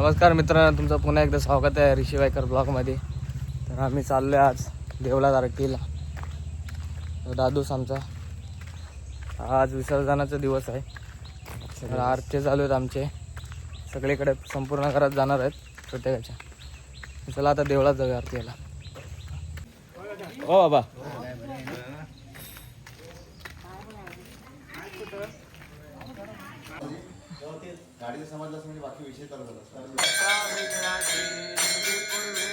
नमस्कार मित्रांनो तुमचं पुन्हा एकदा स्वागत आहे ऋषी वायकर ब्लॉगमध्ये. तर आम्ही चाललो आहे आज देवला तारकीला दादूस आमचा. आज विसर्जनाचा दिवस आहे. तर आरती चालू आहेत आमचे. सगळीकडे संपूर्ण घरात जाणार आहेत प्रत्येकाच्या चला आता देवळात जाऊया आरतीला. हो बाबा. चला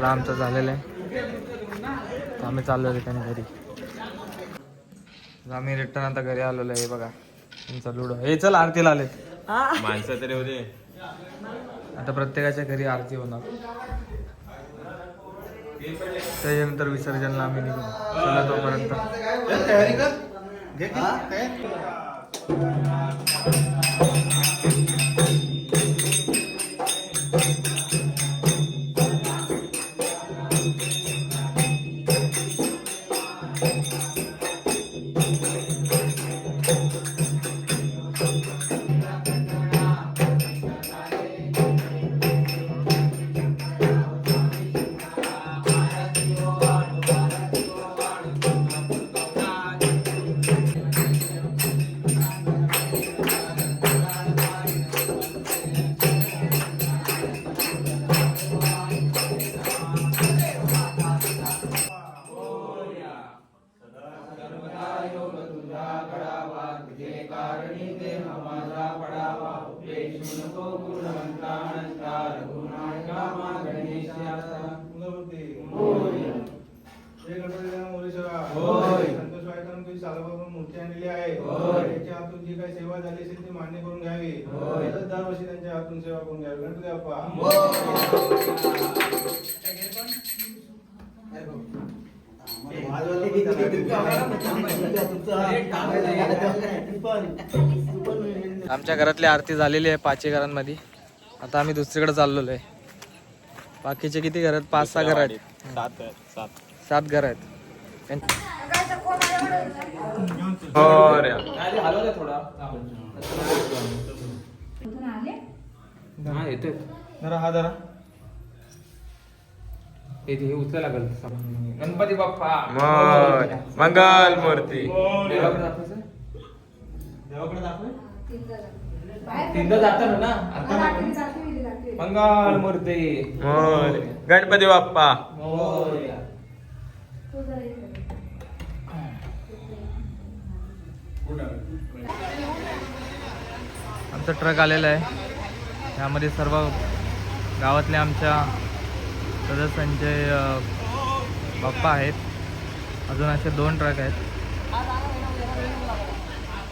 आमचं झालेलं आहे. तर आम्ही चाललो ठिकाणी घरी. आम्ही रिटर्न आता घरी आलेलो आहे हे बघा. तुमचा लुडो. हे चल आरतीला आले. माणसं तरी होते. आता प्रत्येकाच्या घरी आरती होणार. त्याच्यानंतर विसर्जनला आम्ही निघू. चला तोपर्यंत. मूर्ती आणलेली आहे त्याच्या हातून जी काही सेवा झाली असेल ती मान्य करून घ्यावी तसंच दरवर्षी त्यांच्या हातून सेवा करून घ्यावी गणपती बाप्पा आमच्या घरातली आरती झालेली आहे पाचही घरांमध्ये. आता आम्ही दुसरीकडे चाललेलो आहे. बाकीचे किती घर आहेत? पाच सहा घर आहेत. सात आहेत, सात. सात घर आहेत. हो हा गणपती बाप्पा. मोर मंगल मूर्ती. देवाकडे दाखव ना? मंगल मूर्ती मोर गणपती बाप्पा. आमचा ट्रक आलेला आहे. त्यामध्ये सर्व गावातल्या आमच्या सदस्यांचे अ, बाप्पा आहेत. अजून असे दोन ट्रक आहेत गणपती बाप्पा मंगल मूर्ती गणपती बाप्पा हे गाडी कॉपरे करून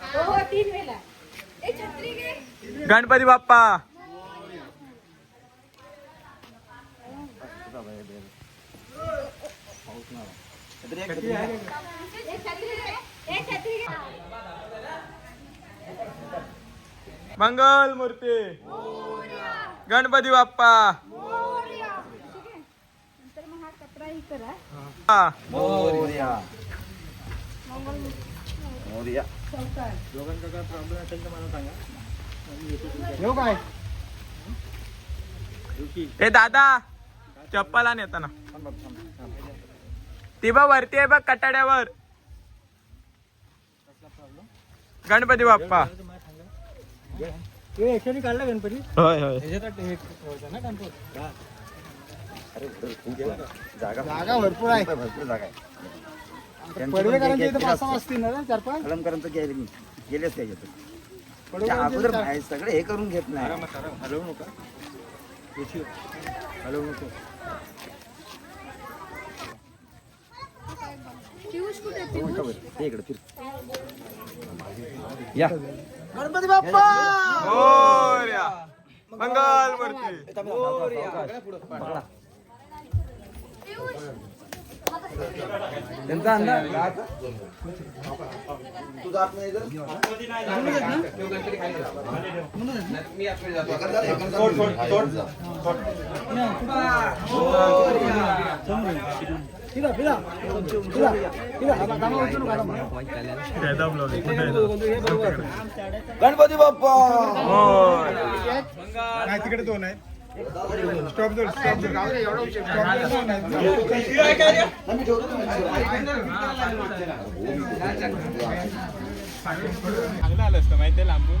हो हो तीन वेळा ए छत्री घे गणपती बाप्पा. ए छत्री घे मंगल मूर्ती गणपती बाप्पा मोरया. येऊ काय? ए दादा चप्पल आण येताना. ती बघ वरती आहे बघ कटाड्यावर. गणपती बाप्पा. काढला गणपती? होय होय. जागा भरपूर आहे. भरपूर जागा आहे. पडवेकरांच्या इथं पाच सहा असतील ना रे, चार पाच कलमकरांचं गेले गेलेच काय घेतो त्या पडवेकरांच्या अगोदर बाहेर सगळे हे करून घेत नाही हलवू नका हलवू नको पियुष कुठे आहे? पियुष हे इकडे फिर गणपती बाप्पा मोरया मंगल मूर्ती त्यांचा अंदाज? हा. गणपती बाप्पा! तिकडे दोन आहेत? स्टॉप स्टॉप चांगलं आलं असतं माहितीये लांबून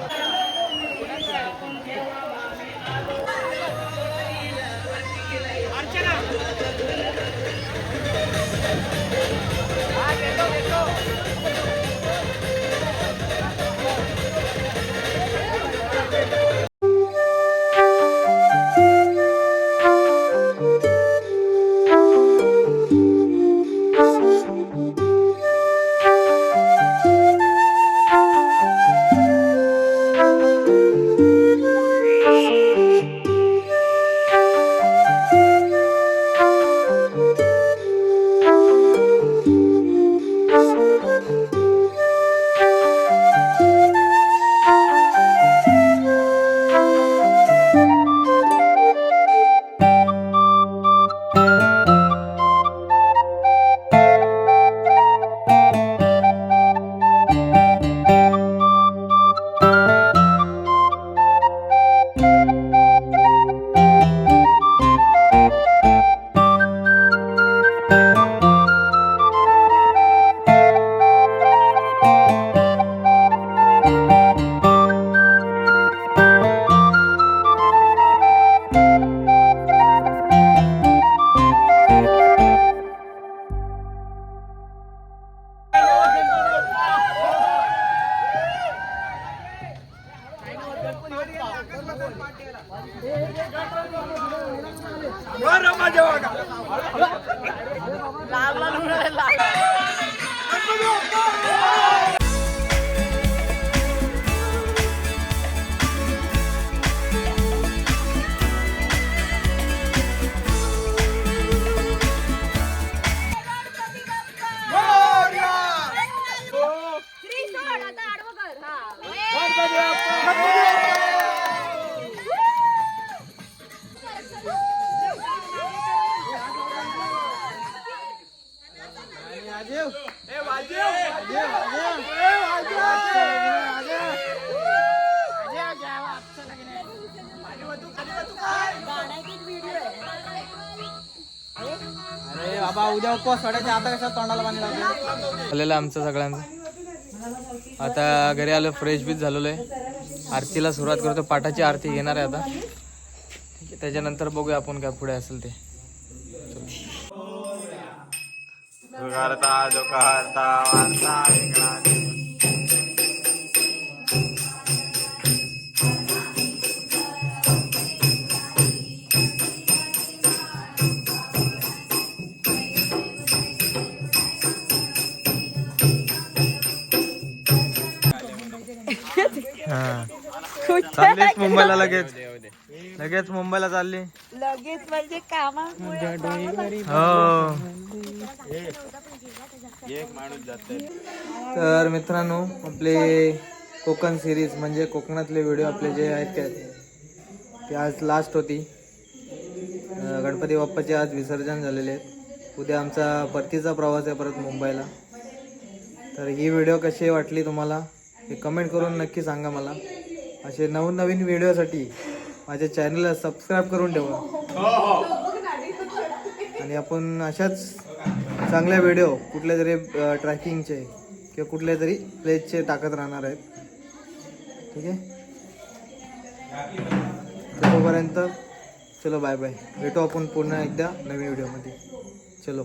माझ्या वागा मोरया बाबा उद्या उपवास सोडायचा आता कशा तोंडाला पाणी झालेलं आमचं सगळ्यांचं. आता घरी आलो फ्रेश बीच झालेलो आहे. आरतीला सुरुवात करतो पाठाची आरती घेणार आहे आता. त्याच्यानंतर बघूया आपण काय पुढे असेल ते. जुगारता वार्ता चाललीस मुंबईला लगेच. लगेच मुंबईला चालली. लगेच म्हणजे कामामुळे हो. तर मित्रांनो आपले कोकण सिरीज म्हणजे कोकणातले व्हिडिओ आपले जे आहेत ते आज लास्ट होती. गणपती बाप्पाचे आज विसर्जन झालेले आहेत. उद्या आमचा परतीचा प्रवास आहे परत मुंबईला. तर ही व्हिडिओ कशी वाटली तुम्हाला हे कमेंट करून नक्की सांगा मला. असे नवनवीन व्हिडिओसाठी माझ्या चॅनलला सबस्क्राईब करून ठेवा. आणि आपण अशाच चांगल्या व्हिडिओ कुठल्या तरी ट्रॅकिंगचे किंवा कुठल्या तरी प्लेसचे टाकत राहणार आहेत. ठीक आहे? तोपर्यंत चलो बाय बाय भेटू आपण पुन्हा एकदा नवीन व्हिडिओमध्ये चलो.